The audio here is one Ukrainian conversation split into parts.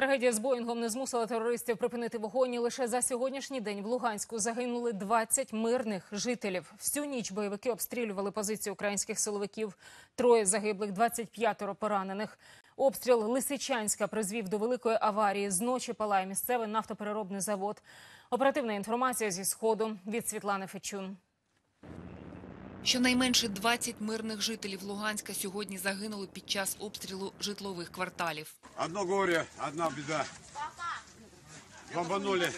Трагедія з Боїнгом не змусила терористів припинити вогонь. Лише за сьогоднішній день в Луганську загинули 20 мирних жителів. Всю ніч бойовики обстрілювали позиції українських силовиків. Троє загиблих, 25 поранених. Обстріл Лисичанська призвів до великої аварії. Зночі палає місцевий нафтопереробний завод. Оперативна інформація зі сходу від Світлани Фечун. Щонайменше 20 мирних жителів Луганська сьогодні загинули під час обстрілу житлових кварталів. Одно горе, одна біда. Бомбанули.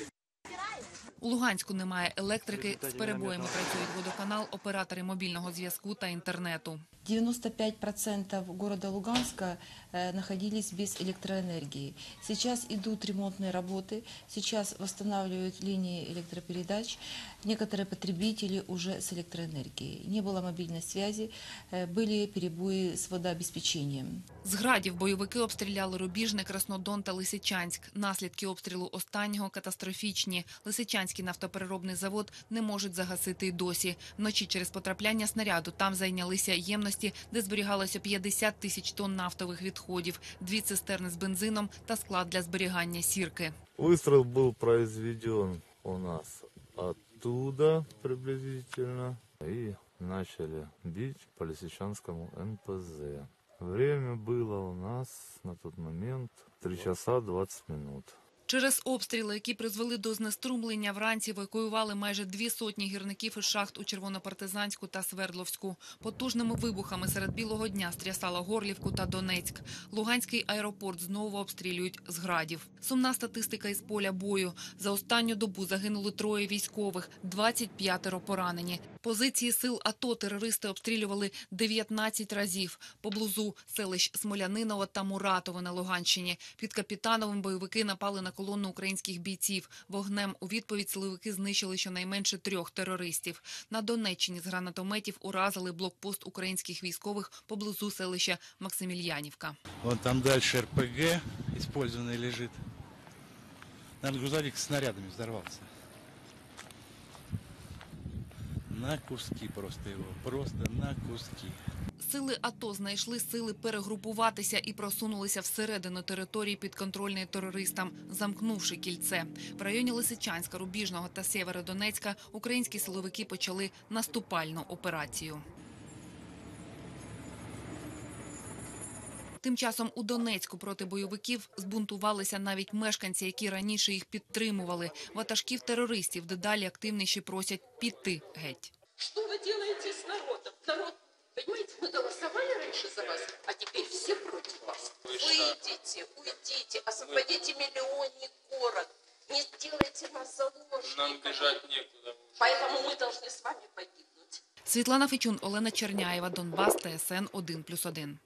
У Луганську немає електрики, з перебоями працюють водоканал, оператори мобільного зв'язку та інтернету. 95% города Луганска э, находились без электроэнергии. Сейчас идут ремонтные работы, сейчас восстанавливают линии электропередач. Некоторые потребители уже с электроэнергией. Не было мобильной связи, э, были перебои с водообеспечением. З градів бойовики обстріляли Рубіжне, Краснодон та Лисичанськ. Наслідки обстрілу останнього катастрофічні. Лисичанський нафтопереробний завод не можуть загасити й досі. Вночі через потрапляння снаряду там зайнялися ємності, де зберігалося 50 тисяч тонн нафтових відходів, дві цистерни з бензином та склад для зберігання сірки. Выстрел был произведен у нас оттуда приблизительно и начали бить по Лисичанскому НПЗ. Время было у нас на тот момент 3 часа 20 минут. Через обстріли, які призвели до знеструмлення, вранці евакуювали майже дві сотні гірників із шахт у Червонопартизанську та Свердловську. Потужними вибухами серед білого дня стрясала Горлівку та Донецьк. Луганський аеропорт знову обстрілюють з градів. Сумна статистика із поля бою. За останню добу загинули троє військових, 25 поранені. Позиції сил АТО терористи обстрілювали 19 разів. Поблизу селищ Смолянинова та Муратове на Луганщині. Під Капітановим бойовики напали на колонну українських бійців. Вогнем у відповідь силовики знищили щонайменше трьох терористів. На Донеччині з гранатометів уразили блокпост українських військових поблизу селища Максимільянівка. Вон там дальше РПГ использованный лежит. Наверное, грузовик с снарядами взорвался. На куски просто его. Просто на куски. Сили АТО знайшли сили перегрупуватися і просунулися всередину території підконтрольної терористам, замкнувши кільце. В районі Лисичанська, Рубіжного та Сєверодонецька українські силовики почали наступальну операцію. Тим часом у Донецьку проти бойовиків збунтувалися навіть мешканці, які раніше їх підтримували. Ватажків терористів дедалі активніші просять піти геть. Что вы делаете с народом? Народ, голосовали раньше за вас, а теперь все против вас. Выйдите, уйдите, освободите миллионник город. Не сделайте нас заложниками. Нам бежать некуда. Поэтому мы должны с вами погибнуть. Світлана Фечун, Олена Черняєва, Донбас, ТСН 1+,1.